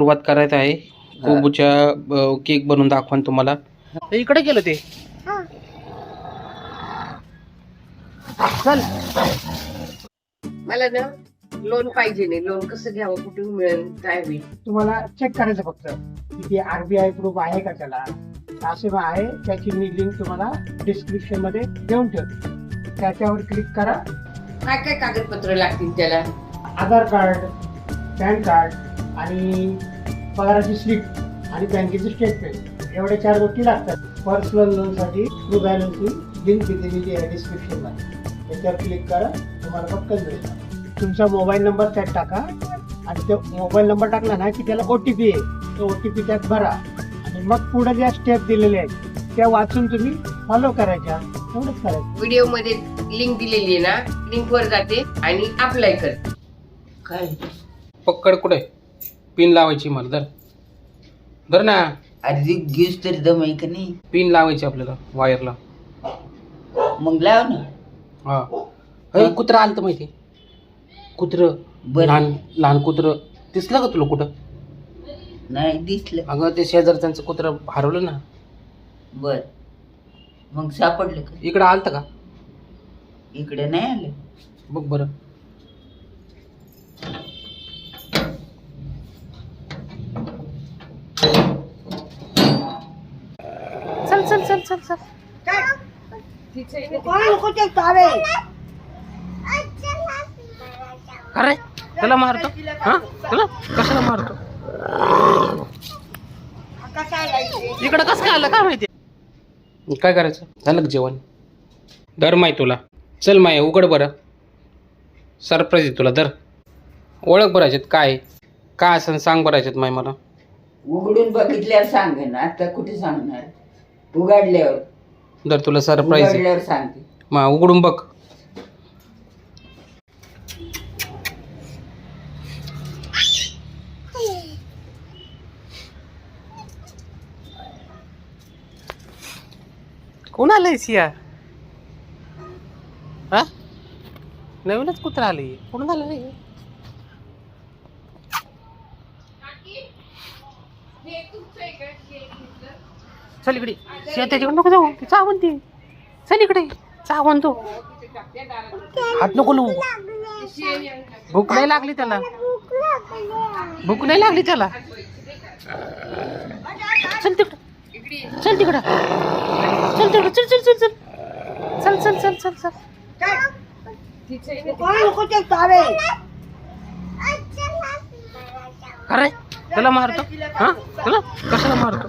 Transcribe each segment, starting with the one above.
सुरुवात करायचं आहे. कोबूच्या केक बनवून दाखवान तुम्हाला. इकडे गेलं ते. चल. मला ना लोन पाहिजे नाही. लोन कसं घ्यावं कुठून मिळेल काय होईल? तुम्हाला चेक करायचं फक्त. किती आरबीआय प्रूफ आहे का त्याला? असे आहे त्याची मी लिंक तुम्हाला डिस्क्रिप्शनमध्ये देऊन ठेवतो. त्याच्यावर क्लिक करा. काय काय कागदपत्र लागतील त्याला? आधार कार्ड पॅन कार्ड आणि पगाराची स्लिप आणि बँकेचे स्टेटमेंट एवढ्या चार गोष्टी लागतात. पर्सनल लोनसाठी ट्रू बॅलन्सची लिंक दिलेली आहे डिस्क्रिप्शनमध्ये. त्याच्यावर क्लिक करा तुम्हाला पटकन मिळेल. तुमचा मोबाईल नंबर त्यात टाका आणि तो मोबाईल नंबर टाकला ना की त्याला ओ टी पी आहे तो ओ टी पी त्यात भरा. आणि मग पुढे ज्या स्टेप दिलेल्या आहेत त्या वाचून तुम्ही फॉलो करायच्या. एवढंच करायचं. व्हिडिओमध्ये लिंक दिलेली आहे ना लिंक वर जाते आणि अप्लाय करते. काय पक्कड कुठे? पिन लावायची मला धर. धर ना. अरे घेऊस तरी दम आहे का नाही? पिन लावायची आपल्याला वायरला. मग लाव ना. हा. अरे कुत्रा आलं माहिती कुत्र बरं. लहान लहान कुत्र. दिसलं का तुला कुठं? नाही दिसलं. अगं ते शेजारच्यांचं कुत्र हरवलं ना. बर. मग सापडलं का? इकडं आलतं का? इकडे नाही आलं. बघ बरं. चल चल. अरे त्याला मारतो? हा? त्याला? कशाला मारतो? इकडं कसं काय आलं? काय माहिती? काय करायचं? झालं जेवण? दर माय तुला. चल माय उघड बरं. सरप्राईज आहे तुला दर. ओळख बरं याच्यात काय? काय असं सांग बरं याच्यात माय मला. उघडून बघितल्यावर सांगे ना आता कुठे सांगणार? उघडल्यावर. दर तुला सरप्राईज आहे. उघडल्यावर सांगते. मा उघडून बघ. कोण आलंय सिया? हा? नवीनच कुत्रा आले कोण झालं रे? चल इकडे. सिया त्याच्याकडे नको जाऊ. ती चावण ती चल इकडे. चावण तू. हात नको लू भूक नाही लागली त्याला. भूक नाही लागली त्याला. चल तिकडं. चल तिकडं. चल तिकडं. चल चल चल चल. चल चल चल चल चल. अरे त्याला मारतो. हा? त्याला? कशाला मारतो?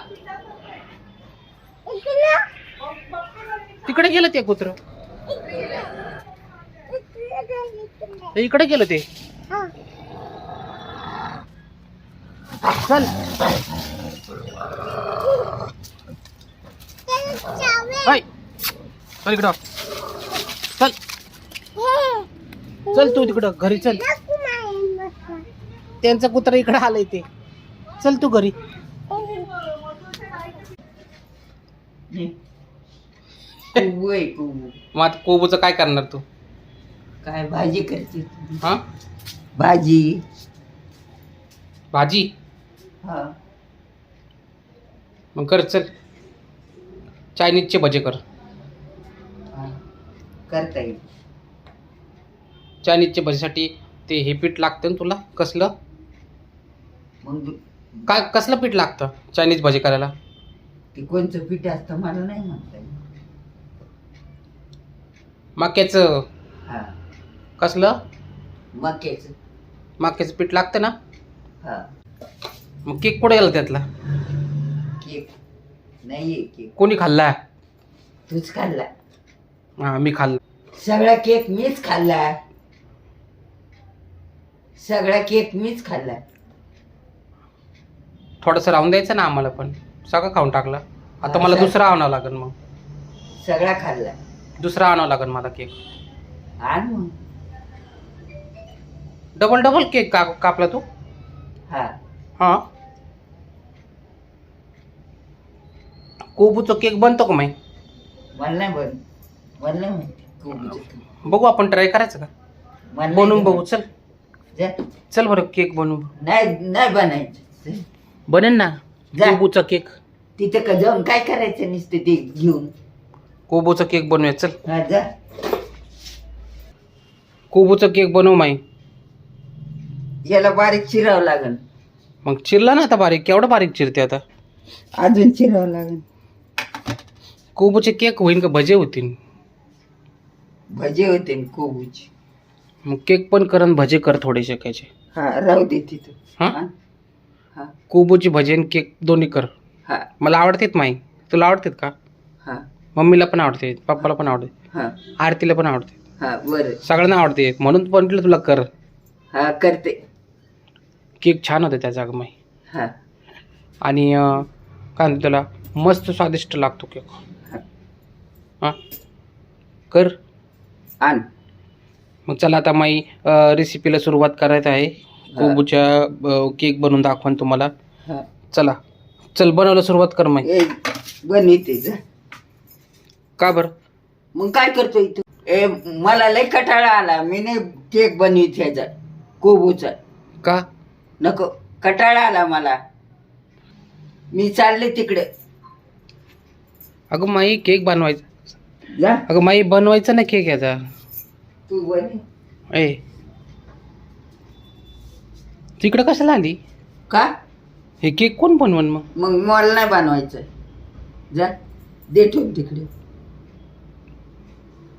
तिकडे गेलं ते कुत्र? इकडे गेलं ते? चल. हाय. चल इकडं. चल. चल तू तिकडं घरी चल. त्यांचा कुत्रा इकडे आलाय ते. चल तू घरी कुबू आहे कुबू मग आता कोबूचं काय करणार तू? काय भाजी करते हा? भाजी. भाजी? हा. मग कर चल. चायनीजचे भजे कर. हा. करता येईल. चायनीजच्या भजीसाठी ते हे पीठ लागतं ना तुला? कसलं? मग काय कसलं पीठ लागतं चायनीज भजी करायला? ते कोणचं पीठ असतं मला नाही म्हणता मक्याचं. हा. कसलं? मक्याचं. मक्याचं पीठ लागतं ना? हा. मग केक कुठे गेला त्यातला? केक नाहीये केक. कोणी खाल्ला? तूच खाल्ला. हा मी खाल्ला. सगळा केक मीच खाल्ला. सगळा केक मीच खाल्ला. थोडंसं राहून द्यायचं ना आम्हाला पण. सगळं खाऊन टाकलं. आता मला सर. दुसरा आणावं लागेल मग. सगळा खाल्ला. दुसरा आणावं लागेल मला केक आण मग. डबल डबल केक का कापला तू? हा. हां. कोबूचा केक बनतो का माही मला नाही बन मला नाही माहिती कोबीचं. बघू आपण ट्राय करायचं का? मला नाही बनवून. बघू चल. जा. चल बरं केक बनवू नाही नाही बनायचं. बनेन ना जा. कोबूचा केक तिथं का जाऊन काय करायचं नुसतं ते घेऊन? कोबूचा केक बनवूया चल. हा जा. कोबूचा केक बनव माई. याला बारीक चिरावं लागेल मग चिरला ना आता बारीक? केवढा बारीक चिरते आता? अजून चिरावं लागेल कोबूचे केक होईन का भजे होतील भजे होते न कोबूची. मग केक पण कर आणि भजे कर थोडेसे कायचे. हा राहू दे तिथं. हा? हा? हा. कोबूची भजे आणि केक दोन्ही कर. हा. मला आवडतात माई. तुला आवडतात का? हा. मम्मीला पण आवडते पप्पाला पण आवडते हा. आरतीला पण आवडते. हा बरं. सगळ्यांना आवडते म्हणून पण म्हटलं तुला कर. हा करते. केक छान होते त्या जागा माई हा. आणि अं, काय म्हणते त्याला मस्त स्वादिष्ट लागतो केक. हा. कर. आण. मग चला आता माई रेसिपीला सुरुवात करायचं आहे. कोबूच्या अं, केक बनवून दाखवान तुम्हाला. हा. चला. चल बनवायला सुरुवात कर माई. ए बनविते जा. का बरं? मग काय करतोय तू ए मला लय कटाळा आला. मी नाही केक बनवित ह्याचा कोबूचा. का? नको कटाळा आला मला. मी चालले तिकडे. अगं माई केक बनवायचा. जा अगं माई बनवायचा ना केक याचा. तू बन. ए. तिकडं कशाला आली? का? हे केक कोण बनवण मग? मग मला नाही बनवायचं. जा. दे ठेवून तिकडे.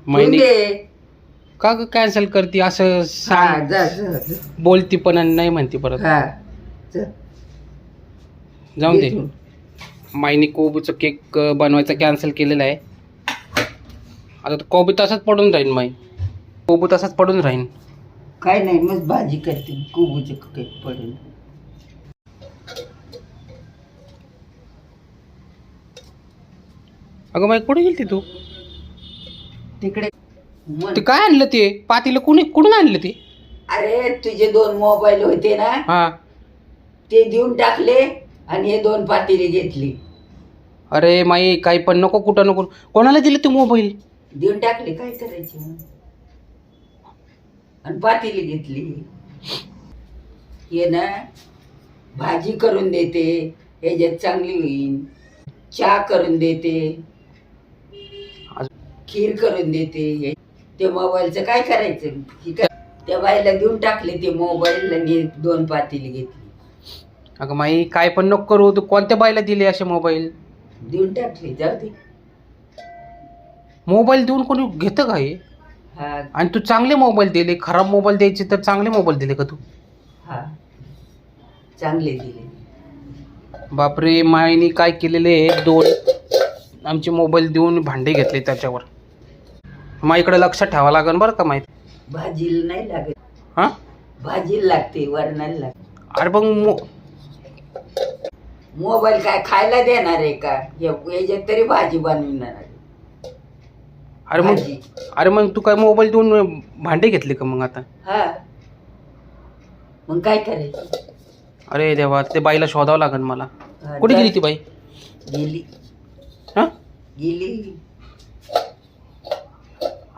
दे का कॅन्सल करते? असं हा सांग. जा जा जा. बोलती पण आणि नाही म्हणती परत. हा जा. जाऊन दे. माईने कोबूचं केक अं, बनवायचं कॅन्सल केलेलं आहे. आता तो कोबी तसाच पडून राहीन माई. कोबू तसाच पडून राहीन. काय नाही मग भाजी करते कोबूचे केक पडून अगं माई कुठे गेली तू? तिकडे म्हण. ते काय आणलं ते? पातीला कुणी कुठून आणलं ते? अरे तुझे दोन मोबाईल होते ना हा. ते देऊन टाकले आणि हे दोन पातेली घेतली. अरे माई काही पण नको कुठं नको. कोणाला दिले ते मोबाईल? देऊन टाकले काय करायचे? मग आणि पातेली घेतली. हे ना भाजी करून देते ह्याच्यात चांगली होईल. चहा करून देते. खीर करून देते. ते मोबाईलचं काय करायचं? त्या बाईला देऊन टाकले ते मोबाईल आणि दोन पातेली घेतली. अगं माई काय पण नको करू. तू कोणत्या बाईला दिले असे मोबाईल? देऊन टाकले जाऊ दे. मोबाईल देऊन कोणी घेतं का हे? हा. आणि तू चांगले मोबाईल दिले. खराब मोबाईल द्यायचे तर चांगले मोबाईल दिले का तू? हा. चांगले दिले. बापरे माईने काय केलेले? दोन आमचे मोबाईल देऊन भांडे घेतले त्याच्यावर. माईकडे लक्ष ठेवावं लागेल बरं का माहीत. भाजीला नाही लागत. हां? भाजीला लागते वरणाला लागते. अरे मग मो मोबाईल काय खायला देणार आहे का? या- याच्यात तरी भाजी बनविणार आहे. अरे मग भाजी. अरे मग तू काय मोबाईल देऊन भांडे घेतले का मग आता? हा. मग काय करायचं? अरे देवा ते बाईला शोधावं लागेल मला. हा, कुठे. गेली ती बाई? गेली. हां? गेली.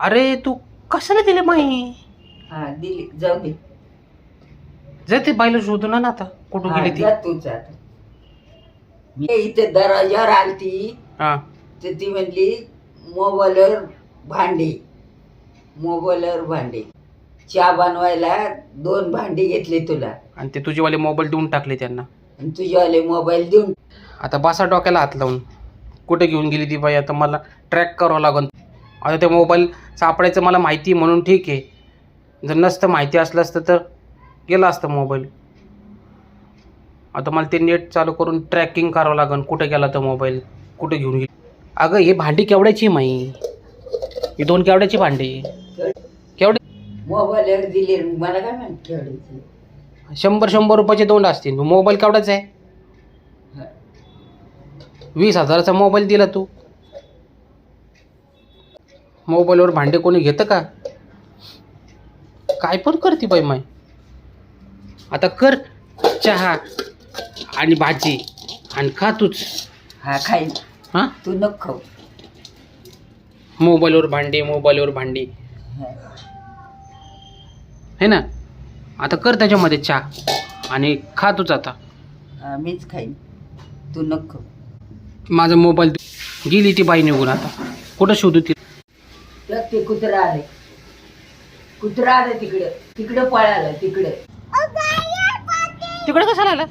अरे तू कशाला दिले माई हा दिली. जाऊ दे. जा ते बाईला शोधू ना आता. कुठं हा, गेली ती? तूच आता मी इथे दरवाजावर आलती. हां. तर ती म्हणली मोबाईलवर भांडी. मोबाईलवर भांडी. चहा बनवायला दोन भांडी घेतली तुला. आणि ते तुझेवाले मोबाईल देऊन टाकले त्यांना. आणि तुझ्यावाले मोबाईल देऊन आता बसा डोक्याला हात लावून. कुठे घेऊन गेली ती बाई? आता मला ट्रॅक करावं लागन. आता ते मोबाईल सापडायचं मला माहिती आहे म्हणून ठीक आहे. जर नसतं माहिती असलं असतं तर गेलं असतं मोबाईल. आता मला ते नेट चालू करून ट्रॅकिंग करावं लागन. कुठे गेला तो मोबाईल? कुठे घेऊन गेली? अगं हे भांडी केवढ्याची आहे माई? ही दोन केवढ्याची भांडी? केवढे? मोबाईलवर दिले मला काय माहिती खेळायची शंभर शंभर रुपयाचे दोन असतील. मोबाईल केवढाच आहे? वीस हजाराचा मोबाईल दिला तू. मोबाईलवर भांडे कोणी घेतं का? काय पण करते बाई माय. आता कर चहा आणि भाजी आणि खा तूच. हा खाईन हां? तू नको खाऊ. मोबाईलवर भांडे मोबाईलवर भांडे. हा. ना? आता कर त्याच्यामध्ये चहा आणि खा तूच आता. हा, मीच खाईन. तू नको खाऊ. माझा मोबाईल गेली ती बाई निघून आता. कुठं शोधू ती? तर ते कुत्रा आले. कुत्रा आलं तिकडं. तिकडं पळालं तिकडं. तिकडे कशाला आला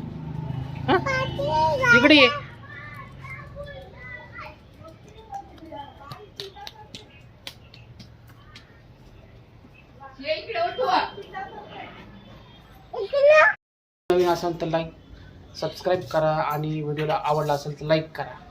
हं? इकडे ये. नवीन असेल तर लाईक सबस्क्राईब करा आणि व्हिडिओला आवडला असेल तर लाईक करा.